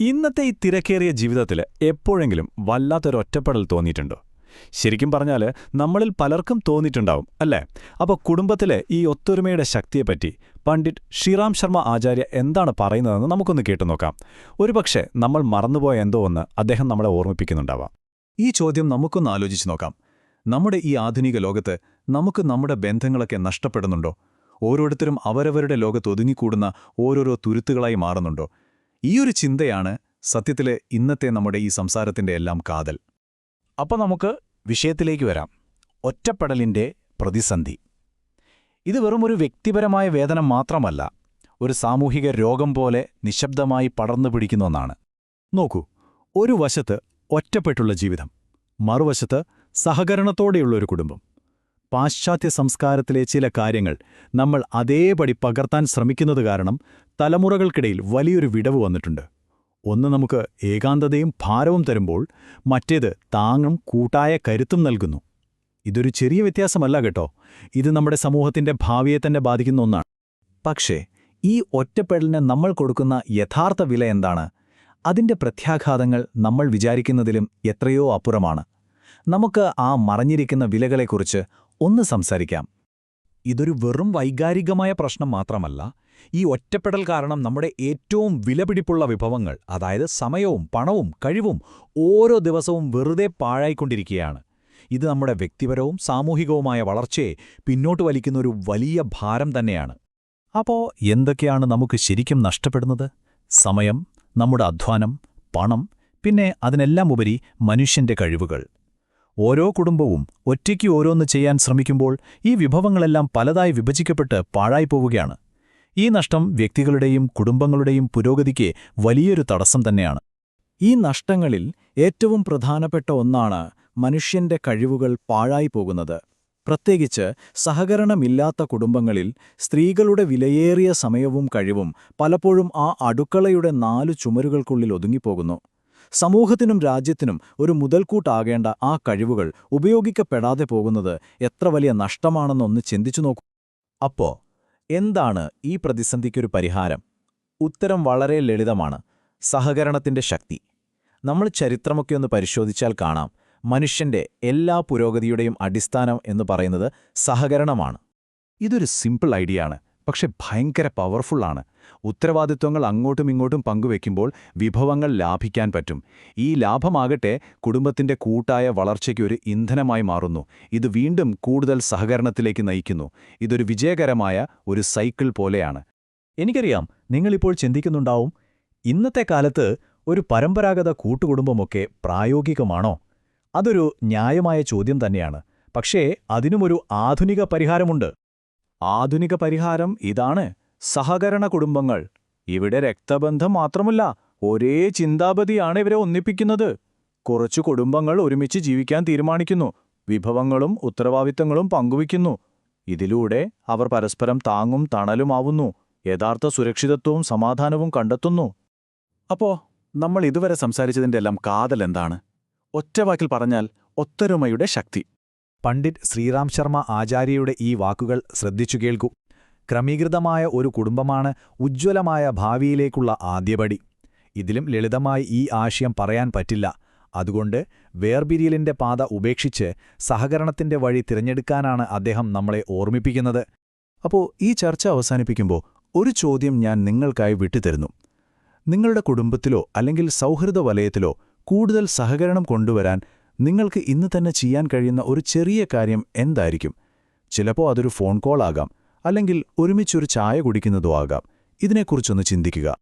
ഇന്നത്തെ ഈ തിരക്കേറിയ ജീവിതത്തിൽ എപ്പോഴെങ്കിലും വല്ലാത്തൊരു ഒറ്റപ്പെടൽ തോന്നിയിട്ടുണ്ടോ? ശരിക്കും പറഞ്ഞാൽ നമ്മളിൽ പലർക്കും തോന്നിയിട്ടുണ്ടാവും അല്ലേ? അപ്പോൾ കുടുംബത്തിലെ ഈ ഒത്തൊരുമയുടെ ശക്തിയെപ്പറ്റി പണ്ഡിറ്റ് ശ്രീറാം ശർമ്മ ആചാര്യ എന്താണ് പറയുന്നതെന്ന് നമുക്കൊന്ന് കേട്ടു നോക്കാം. ഒരുപക്ഷെ നമ്മൾ മറന്നുപോയ എന്തോ ഒന്ന് അദ്ദേഹം നമ്മളെ ഓർമ്മിപ്പിക്കുന്നുണ്ടാവാം. ഈ ചോദ്യം നമുക്കൊന്ന് ആലോചിച്ച് നോക്കാം. നമ്മുടെ ഈ ആധുനിക ലോകത്ത് നമുക്ക് നമ്മുടെ ബന്ധങ്ങളൊക്കെ നഷ്ടപ്പെടുന്നുണ്ടോ? ഓരോരുത്തരും അവരവരുടെ ലോകത്ത് ഒതുങ്ങിക്കൂടുന്ന ഓരോരോ തുരുത്തുകളായി മാറുന്നുണ്ടോ? ഈയൊരു ചിന്തയാണ് സത്യത്തിൽ ഇന്നത്തെ നമ്മുടെ ഈ സംസാരത്തിന്റെ എല്ലാം കാതൽ. അപ്പോൾ നമുക്ക് വിഷയത്തിലേക്ക് വരാം. ഒറ്റപ്പെടലിന്റെ പ്രതിസന്ധി. ഇത് വെറുമൊരു വ്യക്തിപരമായ വേദന മാത്രമല്ല ഒരു സാമൂഹിക രോഗം പോലെ നിശബ്ദമായി പടർന്നു പിടിക്കുന്ന ഒന്നാണ്. നോക്കൂ ഒരു വശത്ത് ഒറ്റപ്പെട്ടുള്ള ജീവിതം മറുവശത്ത് സഹകരണത്തോടെയുള്ള ഒരു കുടുംബം. പാശ്ചാത്യ സംസ്കാരത്തിലെ ചില കാര്യങ്ങൾ നമ്മൾ അതേപടി പകർത്താൻ ശ്രമിക്കുന്നത് കാരണം തലമുറകൾക്കിടയിൽ വലിയൊരു വിടവ് വന്നിട്ടുണ്ട്. ഒന്ന് നമുക്ക് ഏകാന്തതയും ഭാരവും തരുമ്പോൾ മറ്റേത് താങ്ങും കൂട്ടായ കരുത്തും നൽകുന്നു. ഇതൊരു ചെറിയ വ്യത്യാസമല്ല കേട്ടോ. ഇത് നമ്മുടെ സമൂഹത്തിന്റെ ഭാവിയെ തന്നെ ബാധിക്കുന്ന ഒന്നാണ്. പക്ഷേ ഈ ഒറ്റപ്പെടലിന് നമ്മൾ കൊടുക്കുന്ന യഥാർത്ഥ വില എന്താണ്? അതിന്റെ പ്രത്യാഘാതങ്ങൾ നമ്മൾ വിചാരിക്കുന്നതിലും എത്രയോ അപ്പുറമാണ്. നമുക്ക് ആ മറഞ്ഞിരിക്കുന്ന വിലകളെക്കുറിച്ച് ഒന്ന് സംസാരിക്കാം. ഇതൊരു വെറും വൈകാരികമായ പ്രശ്നം മാത്രമല്ല ഈ ഒറ്റപ്പെടൽ കാരണം നമ്മുടെ ഏറ്റവും വിലപിടിപ്പുള്ള വിഭവങ്ങൾ അതായത് സമയവും പണവും കഴിവും ഓരോ ദിവസവും വെറുതെ പാഴായിക്കൊണ്ടിരിക്കുകയാണ്. ഇത് നമ്മുടെ വ്യക്തിപരവും സാമൂഹികവുമായ വളർച്ചയെ പിന്നോട്ട് വലിക്കുന്ന ഒരു വലിയ ഭാരം തന്നെയാണ്. അപ്പോൾ എന്തൊക്കെയാണ് നമുക്ക് ശരിക്കും നഷ്ടപ്പെടുന്നത്? സമയം നമ്മുടെ അധ്വാനം പണം പിന്നെ അതിനെല്ലാം ഉപരി മനുഷ്യന്റെ കഴിവുകൾ. ഓരോ കുടുംബവും ഒറ്റയ്ക്ക് ഓരോന്ന് ചെയ്യാൻ ശ്രമിക്കുമ്പോൾ ഈ വിഭവങ്ങളെല്ലാം പലതായി വിഭജിക്കപ്പെട്ട് പാഴായിപ്പോവുകയാണ്. ഈ നഷ്ടം വ്യക്തികളുടെയും കുടുംബങ്ങളുടെയും പുരോഗതിക്ക് വലിയൊരു തടസ്സം തന്നെയാണ്. ഈ നഷ്ടങ്ങളിൽ ഏറ്റവും പ്രധാനപ്പെട്ട ഒന്നാണ് മനുഷ്യന്റെ കഴിവുകൾ പാഴായിപ്പോകുന്നത്. പ്രത്യേകിച്ച് സഹകരണമില്ലാത്ത കുടുംബങ്ങളിൽ സ്ത്രീകളുടെ വിലയേറിയ സമയവും കഴിവും പലപ്പോഴും ആ അടുക്കളയുടെ നാലു ചുമരുകൾക്കുള്ളിൽ ഒതുങ്ങിപ്പോകുന്നു. സമൂഹത്തിനും രാജ്യത്തിനും ഒരു മുതൽക്കൂട്ടാകേണ്ട ആ കഴിവുകൾ ഉപയോഗിക്കപ്പെടാതെ പോകുന്നത് എത്ര വലിയ നഷ്ടമാണെന്നൊന്ന് ചിന്തിച്ചു നോക്കൂ. അപ്പോ എന്താണ് ഈ പ്രതിസന്ധിക്കൊരു പരിഹാരം? ഉത്തരം വളരെ ലളിതമാണ്. സഹകരണത്തിന്റെ ശക്തി. നമ്മൾ ചരിത്രമൊക്കെ ഒന്ന് പരിശോധിച്ചാൽ കാണാം. മനുഷ്യന്റെ എല്ലാ പുരോഗതിയുടെയും അടിസ്ഥാനം എന്ന് പറയുന്നത് സഹകരണമാണ്. ഇതൊരു സിമ്പിൾ ഐഡിയ ആണ് പക്ഷെ ഭയങ്കര പവർഫുള്ളാണ് ഉത്തരവാദിത്വങ്ങൾ അങ്ങോട്ടും ഇങ്ങോട്ടും പങ്കുവെക്കുമ്പോൾ വിഭവങ്ങൾ ലാഭിക്കാൻ പറ്റും. ഈ ലാഭമാകട്ടെ കുടുംബത്തിന്റെ കൂട്ടായ വളർച്ചയ്ക്കൊരു ഇന്ധനമായി മാറുന്നു. ഇത് വീണ്ടും കൂടുതൽ സഹകരണത്തിലേക്ക് നയിക്കുന്നു. ഇതൊരു വിജയകരമായ ഒരു സൈക്കിൾ പോലെയാണ്. എനിക്കറിയാം നിങ്ങളിപ്പോൾ ചിന്തിക്കുന്നുണ്ടാവും ഇന്നത്തെ കാലത്ത് ഒരു പരമ്പരാഗത കൂട്ടുകുടുംബമൊക്കെ പ്രായോഗികമാണോ? അതൊരു ന്യായമായ ചോദ്യം തന്നെയാണ്. പക്ഷേ അതിനുമൊരു ആധുനിക പരിഹാരമുണ്ട്. ആധുനിക പരിഹാരം ഇതാണ്. സഹകരണ കുടുംബങ്ങൾ. ഇവിടെ രക്തബന്ധം മാത്രമല്ല ഒരേ ചിന്താപതിയാണ് ഇവരെ ഒന്നിപ്പിക്കുന്നത്. കുറച്ചു കുടുംബങ്ങൾ ഒരുമിച്ച് ജീവിക്കാൻ തീരുമാനിക്കുന്നു. വിഭവങ്ങളും ഉത്തരവാദിത്തങ്ങളും പങ്കുവയ്ക്കുന്നു. ഇതിലൂടെ അവർ പരസ്പരം താങ്ങും തണലുമാവുന്നു യഥാർത്ഥ സുരക്ഷിതത്വവും സമാധാനവും കണ്ടെത്തുന്നു. അപ്പോ നമ്മൾ ഇതുവരെ സംസാരിച്ചതിന്റെ എല്ലാം കാതൽ എന്താണ്? ഒറ്റവാക്കിൽ പറഞ്ഞാൽ ഒത്തൊരുമയുടെ ശക്തി. പണ്ഡിറ്റ് ശ്രീറാം ശർമ്മ ആചാര്യയുടെ ഈ വാക്കുകൾ ശ്രദ്ധിച്ചു കേൾക്കൂ. ക്രമീകൃതമായ ഒരു കുടുംബമാണ് ഉജ്ജ്വലമായ ഭാവിയിലേക്കുള്ള ആദ്യപടി. ഇതിലും ലളിതമായി ഈ ആശയം പറയാൻ പറ്റില്ല. അതുകൊണ്ട് വേർപിരിയലിന്റെ പാത ഉപേക്ഷിച്ച് സഹകരണത്തിന്റെ വഴി തിരഞ്ഞെടുക്കാനാണ് അദ്ദേഹം നമ്മളെ ഓർമ്മിപ്പിക്കുന്നത്. അപ്പോൾ ഈ ചർച്ച അവസാനിപ്പിക്കുമ്പോൾ ഒരു ചോദ്യം ഞാൻ നിങ്ങൾക്കായി വിട്ടുതരുന്നു. നിങ്ങളുടെ കുടുംബത്തിലോ അല്ലെങ്കിൽ സൗഹൃദ വലയത്തിലോ കൂടുതൽ സഹകരണം കൊണ്ടുവരാൻ നിങ്ങൾക്ക് ഇന്ന് തന്നെ ചെയ്യാൻ കഴിയുന്ന ഒരു ചെറിയ കാര്യം എന്തായിരിക്കും? ചിലപ്പോൾ അതൊരു ഫോൺ കോൾ ആകാം അല്ലെങ്കിൽ ഒരുമിച്ചൊരു ചായ കുടിക്കുന്നതോ ആകാം. ഇതിനെക്കുറിച്ചൊന്ന് ചിന്തിക്കുക.